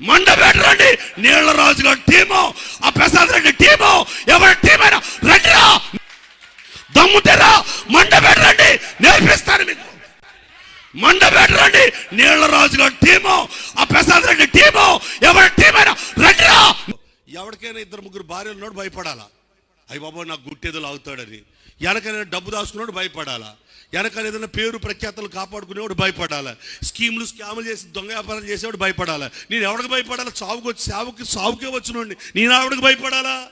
మండ రండి నీళ్ళ రాజు గారి టీము ఆ ప్రసాద్ రెడ్డి టీము ఎవరి టీం అయినా రండిరా దమ్ముతేరా మండ రండి నేర్పిస్తాను మీకు. మండపేట రండి నీళ్ళ రాజు గారి టీము ఆ ప్రసాద్ రెడ్డి టీము ఎవరి టీం అయినా రండిరా ఎవరికైనా ఇద్దరు ముగ్గురు భార్యలు ఉన్నాడు భయపడాలా? అయ్యి బాబా నాకు గుట్టేదో లాగుతాడని. వెనకైనా డబ్బు దాచుకున్నాడు భయపడాలా? వెనకాల ఏదైనా పేరు ప్రఖ్యాతలు కాపాడుకునేవాడు భయపడాలి? స్కీములు స్కాములు చేసి దొంగ వ్యాపారం చేసేవాడు భయపడాలి? నేను ఎవరికి భయపడాలా? చావుకు వచ్చి సావుకి సావుకే వచ్చినోండి నేను ఎవరికి భయపడాలా?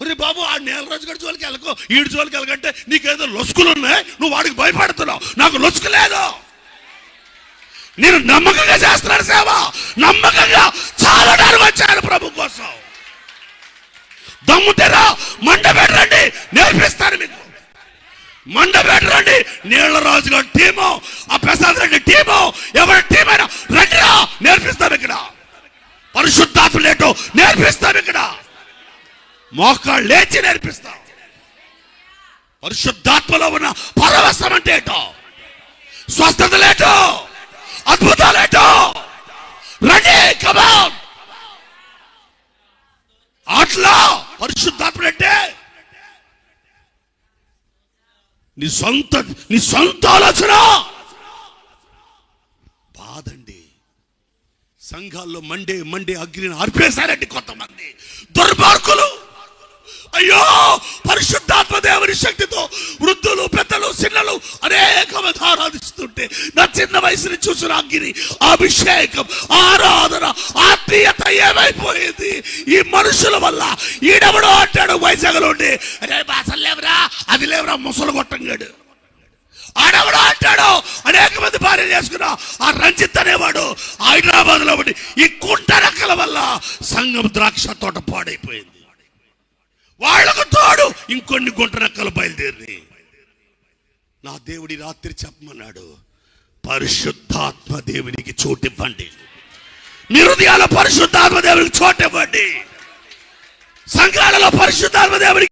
అరే బాబు ఆ నేల రోజు గడి జోలికి వెళ్ళకో. ఈడు జోలికి వెళ్ళకంటే నీకేదో లొసుకులు ఉన్నాయి. నువ్వు వాడికి భయపడుతున్నావు. నాకు లొసుకు లేదు. నేను నమ్మకంగా చేస్తున్నాను సేవ. నమ్మకంగా చాలడానికి వచ్చాను ప్రభు కోసం. దమ్ముతేరా మండ పెట్టరండి నేర్పిస్తాను మీకు. మండ నీళ్ళ నీళ్ళ రాజు గారి టీము ఆ ప్రసాద్ రెడ్డి టీము ఎవరి టీం అయినా రండిరా నేర్పిస్తాం ఇక్కడ. పరిశుద్ధాత్మ లేటో నేర్పిస్తాం ఇక్కడ. మోకాళ్ళు లేచి నేర్పిస్తాం. పరిశుద్ధాత్మలో ఉన్న పరవశం అంటే ఏంటో? స్వస్థత లేటో అద్భుతాలేటో రండి కమాన్ అట్లా అంటే నీ సొంత నీ సొంత ఆలోచన. బాధండి. సంఘాల్లో మండే మండే అగ్నిని ఆర్పేశారండి కొంతమంది. దుర్మార్గులు. అయ్యో పరిశుద్ధాత్మ దేవుని శక్తితో వృద్ధులు పెద్దలు చిన్నలు అనేక మంది ఆరాధిస్తుంటే నా చిన్న వయసుని చూసిన అగ్ని అభిషేకం ఆరాధన ఆత్మీయ ఏమైపోయింది? ఈ మనుషుల వల్ల ఈడెవడో అంటాడు వైజాగ్లో ఉండి. అరే అసలు లేవరా? అది లేవరా? ముసలు కొట్టంగాడు ఆడెవడో అంటాడు? అనేక మంది భార్య చేసుకున్నా ఆ రంజిత్ అనేవాడు హైదరాబాద్లో ఉండి. ఈ కుంటరక్కల వల్ల సంఘం ద్రాక్ష తోట పాడైపోయింది. వాళ్ళకు తోడు ఇంకొన్ని గుంటనక్కలు బయలుదేరి నా దేవుడి రాత్రి చెప్పమన్నాడు పరిశుద్ధాత్మ దేవునికి చోటివ్వండి. మీ హృదయాల పరిశుద్ధాత్మ దేవునికి చోటివ్వండి సంఘాలలో పరిశుద్ధాత్మ దేవునికి